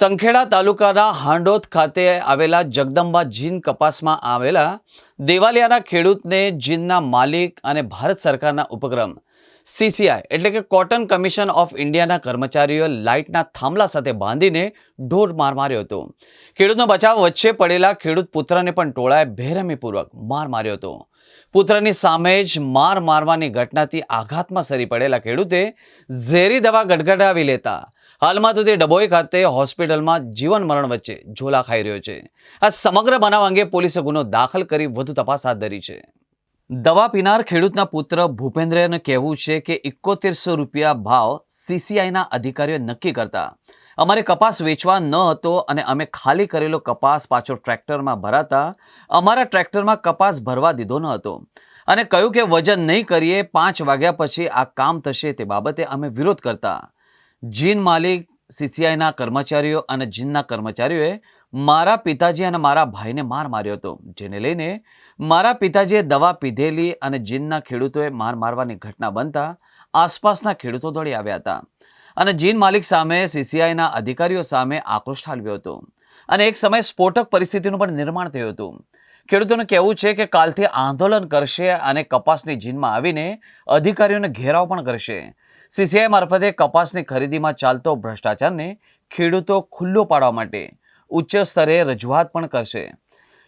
સંખેડા તાલુકાના હાંડોદ ખાતે આવેલા જગદંબા જીન કપાસમાં આવેલા દેવાલિયાના ખેડૂતને જીનના માલિક અને ભારત સરકારના ઉપક્રમ, સીસીઆઈ એટલે કે કોટન કમિશન ઓફ ઇન્ડિયાના કર્મચારીઓ લાઇટના થાંભલા સાથે બાંધીને ઢોર માર માર્યો હતો. ખેડૂતનો બચાવ વચ્ચે પડેલા ખેડૂત પુત્રને પણ ટોળાએ બેરમીપૂર્વક માર માર્યો હતો. પુત્રની સામે જ માર મારવાની ઘટનાથી આઘાતમાં સરી પડેલા ખેડૂતે ઝેરી દવા ગટગટાવી લેતા હાલમાં તો તે ડભોઈ ખાતે હોસ્પિટલમાં જીવન મરણ વચ્ચે ઝોલા ખાઈ રહ્યો છે. આ સમગ્ર બનાવ અંગે પોલીસે ગુનો દાખલ કરી વધુ તપાસ હાથ ધરી છે. દવા પીનાર ખેડૂતના પુત્ર ભૂપેન્દ્રને કહેવું છે કે એકોતેરસો રૂપિયા ભાવ સીસીઆઈના અધિકારીઓ નક્કી કરતા. અમારે કપાસ વેચવા ન હતો અને અમે ખાલી કરેલો કપાસ પાછો ટ્રેક્ટરમાં ભરાતા. અમારા ટ્રેક્ટરમાં કપાસ ભરવા દીધો ન હતો. અને કહ્યું કે વજન નહીં કરીએ, પાંચ વાગ્યા પછી આ કામ થશે તે બાબતે અમે વિરોધ કરતા. જીન માલિક, સીસીઆઈના કર્મચારીઓ અને જીનના કર્મચારીઓએ મારા પિતાજી અને મારા ભાઈને માર માર્યો હતો. જેને લઈને મારા પિતાજીએ દવા પીધેલી અને જીનના ખેડૂતોએ માર મારવાની ઘટના બનતા આસપાસના ખેડૂતો દોડી આવ્યા હતા. અને જીન માલિક સામે સીસીઆઈના અધિકારીઓ સામે આક્રોશ ઠાલવ્યો હતો. અને એક સમયે સ્ફોટક પરિસ્થિતિનું પણ નિર્માણ થયું હતું. ખેડૂતોનું કહેવું છે કે કાલથી આંદોલન કરશે અને કપાસની જીનમાં આવીને અધિકારીઓને ઘેરાવ પણ કરશે. સીસીઆઈ મારફતે કપાસની ખરીદીમાં ચાલતો ભ્રષ્ટાચારને ખેડૂતો ખુલ્લો પાડવા માટે ઉચ્ચ સ્તરે રજૂઆત પણ કરશે.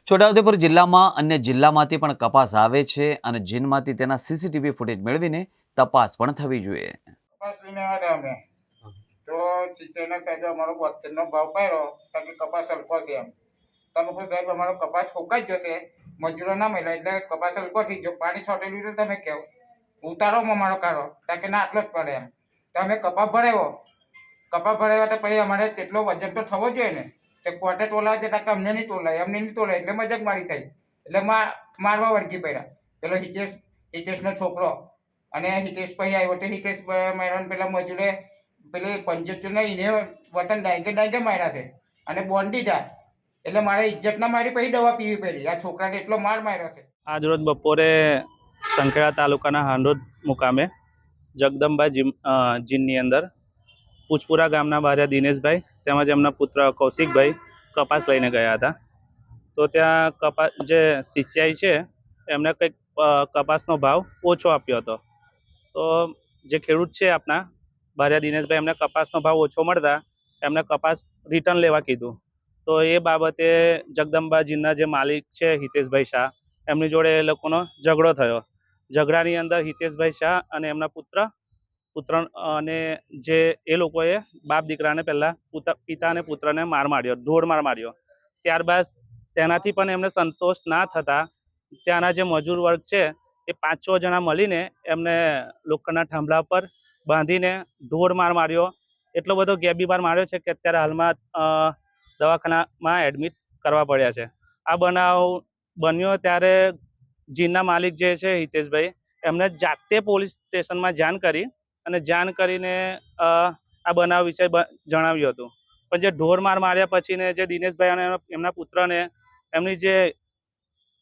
છોટાઉદેપુર જિલ્લામાં અન્ય જિલ્લામાંથી પણ કપાસ આવે છે અને જીનમાંથી તેના સીસીટીવી ફૂટેજ મેળવીને તપાસ પણ થવી જોઈએ. તો સીસીઆઈના સાહેબે અમારો બોતેરનો ભાવ પાડ્યો કપાસ હલકો છે એમ. તમે કહો સાહેબ અમારો કપાસ ફૂંકાઈ જશે. મજૂરો ના મળ્યા એટલે કપાસ હલકોથી જો પાણી છોટેલું તો તમે કહો. ઉતારોમાં અમારો કાઢો કારણ કે ના આટલો જ પડે એમ. તો અમે કપાસ ભરાયો કપાસ ભરાયો તો પછી અમારે તેટલો વજન તો થવો જોઈએ ને. તે કોર્ટે ટોલાવે તાકે અમને નહીં ટોલાય. અમને નહીં ટોલાય એટલે મજાક મારી થઈ એટલે માર મારવા વળગી પડ્યા. પેલો હિતેશ, હિતેશનો છોકરો. અને હિતેશ પછી આવ્યો તો હિતેશ માર્યો પેલા મજૂરે પેલી પંચોતેર એને વતન ડાયકે ડાયકે માર્યા છે. અને બોન્ડી દીધા. એટલે મારે ઇજ્જત ના મારી પછી દવા પીવી પડી આ છોકરાને એટલો માર માર્યો છે. આજરોજ બપોરે સંખેડા તાલુકાના હાંડોદ મુકામે જગદંબા જીમ જીનની અંદર પૂજપુરા ગામના બારિયા દિનેશભાઈ તેમજ એમના પુત્ર કૌશિકભાઈ કપાસ લઈને ગયા હતા. તો ત્યાં કપાસ જે સીસીઆઈ છે એમને કંઈક કપાસનો ભાવ ઓછો આપ્યો હતો. તો જે ખેડૂત છે આપણા ભાર્યા દિનેશભાઈ એમને કપાસનો ભાવ ઓછો મળતા એમને કપાસ રિટર્ન લેવા કીધું. તો એ બાબતે જગદંબાજીના જે માલિક છે હિતેશભાઈ શાહ, એમની જોડે એ લોકોનો ઝઘડો થયો. ઝઘડાની અંદર હિતેશભાઈ શાહ અને એમના પુત્ર પુત્ર અને જે એ લોકોએ બાપ દીકરાને પહેલાં પુતા અને પુત્રને માર માર્યો ઢોળ માર માર્યો. ત્યારબાદ તેનાથી પણ એમને સંતોષ ના થતા ત્યાંના જે મજૂર વર્ગ છે, એ પાંચ છ જણા મળીને એમને લોખંડના થાંભલા પર બાંધીને ઢોર માર માર્યો. એટલો બધો ગેબી માર માર્યો છે કે અત્યારે હાલમાં દવાખાનામાં એડમિટ કરવા પડ્યા છે. આ બનાવ બન્યો ત્યારે જીનના માલિક જે છે, હિતેશભાઈ, એમને જાતે પોલીસ સ્ટેશનમાં જાણ કરી અને જાણ કરીને આ બનાવ વિશે જણાવ્યું હતું. પણ જે ઢોર માર માર્યા પછીને જે દિનેશભાઈ અને એમના- એમના પુત્રને એમની જે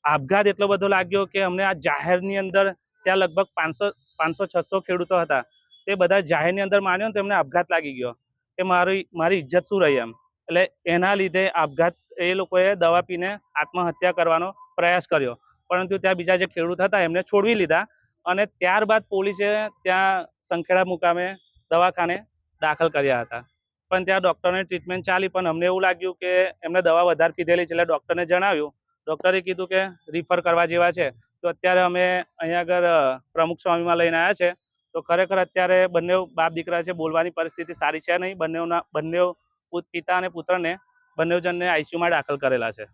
આપઘાત એટલો બધો લાગ્યો કે અમને આ જાહેરની અંદર ત્યાં લગભગ પાંચસો પાંચસો, છસો ખેડૂતો હતા. તે બધા જાહેરની અંદર માન્યો ને તો એમને આપઘાત લાગી ગયો. કે મારી મારી ઇજ્જત શું રહી એમ? એટલે એના લીધે આપઘાત, એ લોકોએ દવા પીને આત્મહત્યા કરવાનો પ્રયાસ કર્યો. પરંતુ ત્યાં બીજા જે ખેડૂત હતા, એમને છોડવી લીધા અને ત્યારબાદ પોલીસે ત્યાં સંખેડા મુકામે દવાખાને દાખલ કર્યા હતા. પણ ત્યાં ડૉક્ટરને ટ્રીટમેન્ટ ચાલી, પણ અમને એવું લાગ્યું કે એમને દવા વધારે પીધેલી છે એટલે ડૉક્ટરને જણાવ્યું. ડૉક્ટરે કીધું કે રિફર કરવા જેવા છે. તો અત્યારે અમે અહીંયા આગળ પ્રમુખ સ્વામીમાં લઈને આવ્યા છે. તો ખરેખર અત્યારે બંને બાપ દીકરા છે, બોલવાની પરિસ્થિતિ સારી છે નહીં? બંનેના બંને પિતા અને પુત્રને બંને જણને આઈસીયુમાં દાખલ કરેલા છે.